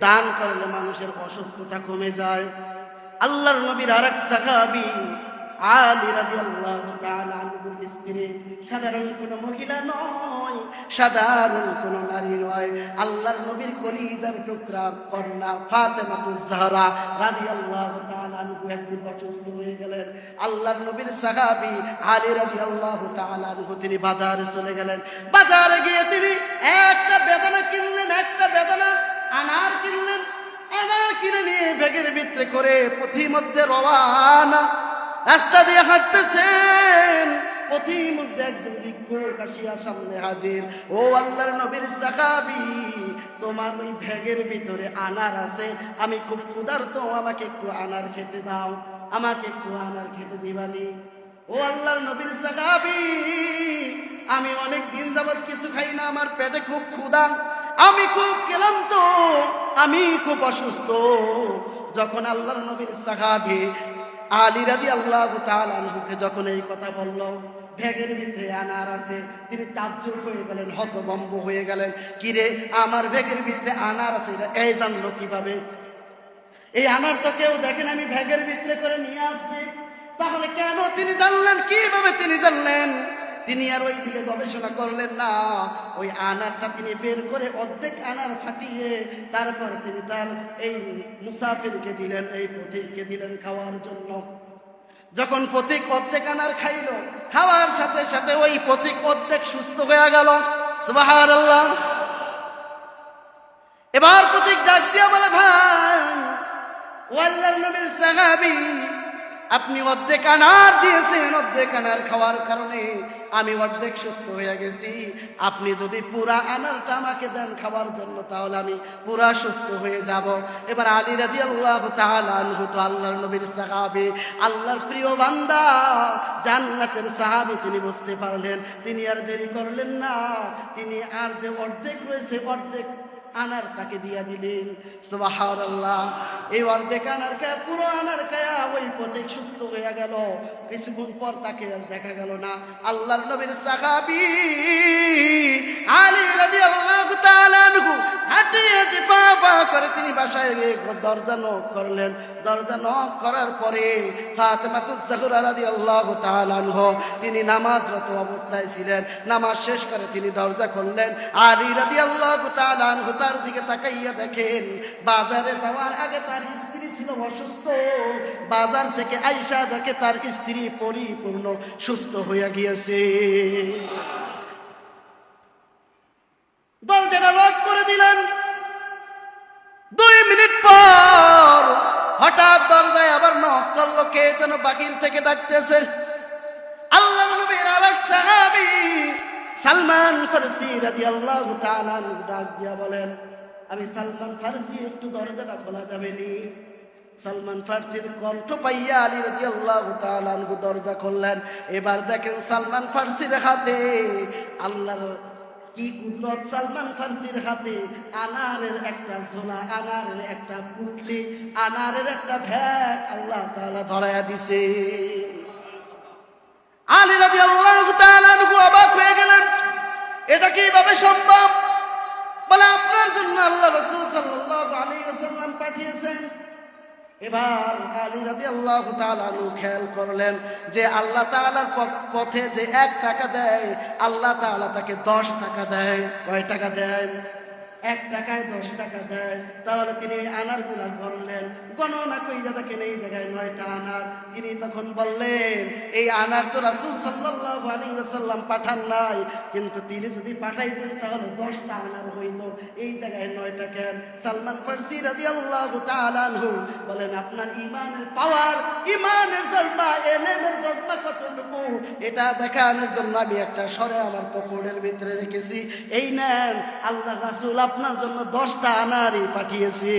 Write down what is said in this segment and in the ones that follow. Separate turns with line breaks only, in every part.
দান করলে মানুষের অসুস্থতা কমে যায়। আল্লাহর নবীর আরেক সাহাবী, আলী রাদিয়াল্লাহু তাআলা আনহুর স্ত্রী, সাধারণ কোন নয় নয়। আল্লাহর নবীর টুকরা আনহু একদিন অসুস্থ হয়ে গেলেন। আল্লাহর নবীর সাহাবী, আলী তাআলা আনহু তিনি বাজারে চলে গেলেন। বাজারে গিয়ে তিনি একটা বেদনা কিনলেন একটা বেদনা আনার কিনলেন আনার কিনে নিয়ে ব্যাগের ভিতরে করে পথিমধ্যে রওয়ানা। রাস্তা দিয়ে হাঁটতেছেন পথিমধ্যে একজন ভিক্ষুক আসিয়া সামনে হাজির। ও আল্লাহর নবীর সাকাবি তোমার ওই ব্যাগের ভিতরে আনার আছে। আমি খুব ক্ষুধার্ত, আমাকে একটু আনার খেতে দাও। আমাকে একটু আনার খেতে দিবানি। ও আল্লাহর নবীর সাকাবি আমি অনেক দিন যাবত কিছু খাই না, আমার পেটে খুব ক্ষুধা। আমি খুব ক্লান্ত, আমি খুব অসুস্থ। যখন আল্লাহর নবীর সাহাবি আলী রাদি আল্লাহ তালুকে যখন এই কথা বলল ভ্যাগের ভিতরে আনার আছে, তিনি তাজ্জুব হয়ে গেলেন হতবম্ব হয়ে গেলেন। কিরে, আমার ভ্যাগের ভিতরে আনার আছে এই জানলো কীভাবে? এই আনার তো কেউ দেখেন আমি ভ্যাগের ভিতরে করে নিয়ে আসছি। তাহলে কেন তিনি জানলেন? কীভাবে তিনি জানলেন? তিনি আর ওই দিকে গবেষণা করলেন না। ওই আনারটা তিনি বের করে অর্ধেক আনার ফাটিয়ে তারপর তিনি তার এই মুসাফিরকে দিলেন, এই পথিককে দিলেন খাওয়ার জন্য। যখন পথিক অর্ধেক আনার খাইল, খাওয়ার সাথে সাথে ওই পথিক অর্ধেক সুস্থ হয়ে গেল। আল্লাহ এবার পথিক ডাক দিয়া বলে, ভাই, ও আল্লাহর নবীর সাহাবী আপনি অর্ধেক আনার দিয়েছেন, অর্ধেক আনার খাওয়ার কারণে আমি অর্ধেক সুস্থ হয়ে গেছি। আপনি যদি পুরা আনারটা আমাকে দেন খাওয়ার জন্য, তাহলে আমি পুরা সুস্থ হয়ে যাব। এবার আলী রাদি আল্লাহ তাহলে তো আল্লাহর নবীর সাহাবি, আল্লাহর প্রিয় বান্দা, জান্নাতের সাহাবি তিনি বুঝতে পারলেন। তিনি আর দেরি করলেন না, তিনি আর যে অর্ধেক রয়েছে, অর্ধেক আনার তাকে দিয়া দিলেন। সুবাহার আল্লাহ এই অর্ধেক আনার পুরো আনার কায়া ওই পথে সুস্থ হয়ে গেল। কিছুক্ষণ পর তাকে আর দেখা গেল না। আল্লাহর নবীর সাহাবি আলী রাজি আল্লাহ গিয়ে দরজা নক করলেন। দরজা নক করার পরে তিনি নামাজরত অবস্থায় ছিলেন। নামাজ শেষ করে তিনি দরজা খুললেন। আলী রাদিয়াল্লাহু তাআলা আনহু তার দিকে তাকাইয়া দেখেন, বাজারে যাওয়ার আগে তার স্ত্রী ছিল অসুস্থ। বাজার থেকে আইসা দেখে তার স্ত্রী পরিপূর্ণ সুস্থ হইয়া গিয়েছে। দরজাটা লক করে দিলেন। দুই মিনিট পর হঠাৎ দরজায় আবার নক করল, কে যেন বাকির থেকে ডাকতেছে। আল্লাহ নবীর আরেক সাহাবী সালমান ফারসি রাদিয়াল্লাহু তাআলা ডাক দিয়া বলেন, আমি সালমান ফারসি, একটু দরজাটা খোলা যাবে নি? সালমান ফার্সির কণ্ঠ পাইয়া আলী রাজি আল্লাহ দরজা খুললেন। এবার দেখেন সালমান ফার্সির হাতে আল্লাহর কি কুদরত সালমান ফার্সির হাতে? আনারের একটা ঝোলা, আনারের একটা পুটলি, আনারের একটা ভ্যাট আল্লাহ তাআলা ধরায়া দিছে। আলী রাজি আল্লাহ অবাক হয়ে গেলেন। এটা কীভাবে সম্ভব? বলে, আপনার জন্য আল্লাহ রসুল সাল্লাল্লাহু আলাইহি ওয়াসাল্লাম পাঠিয়েছেন। এবার আলী রাজি আল্লাহ তালু খেয়াল করলেন যে আল্লাহ তালার পথে যে এক টাকা দেয়, আল্লাহ তালা তাকে দশ টাকা দেয়। কয় টাকা দেয়? এক টাকায় দশ টাকা দেয়, তাহলে তিনি আনারগুলা গণলেন গণনা কইরা দেখেন এই জায়গায় নয়টা আনার? তিনি তখন বললেন, এই আনার তো রাসুল সাল্লাল্লাহু আলাইহি ওয়াসাল্লাম পাঠান নাই। কিন্তু তিনি যদি পাঠাইতেন তাহলে দশটা আনার হইত এই জায়গায় নয়টা কেন? সালমান ফার্সি রাদিয়াল্লাহু তাআলা আনহু বলেন, আপনার ইমানের পাওয়ার ইমানের জজবা, এলেমের জজবা কতটুকু? এটা দেখানোর জন্য আমি একটা সরে আমার পকড়ের ভিতরে রেখেছি। এই নেন আল্লাহ রাসূল আপনার জন্য দশটা আনারই পাঠিয়েছি।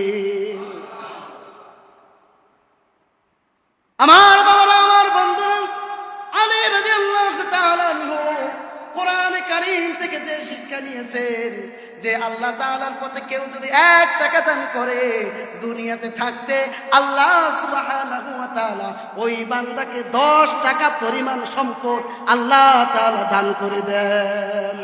আমার বাবারা, আমার বন্ধুরা আলী কোরআনে কারীম থেকে যে শিক্ষা নিয়েছেন, যে আল্লাহ তাআলার পথে কেউ যদি এক টাকা দান করে দুনিয়াতে থাকতে, আল্লাহ সুবহানাহু ওই বান্দাকে 10 টাকা পরিমাণ সম্পদ আল্লাহ তাআলা দান করে দেন।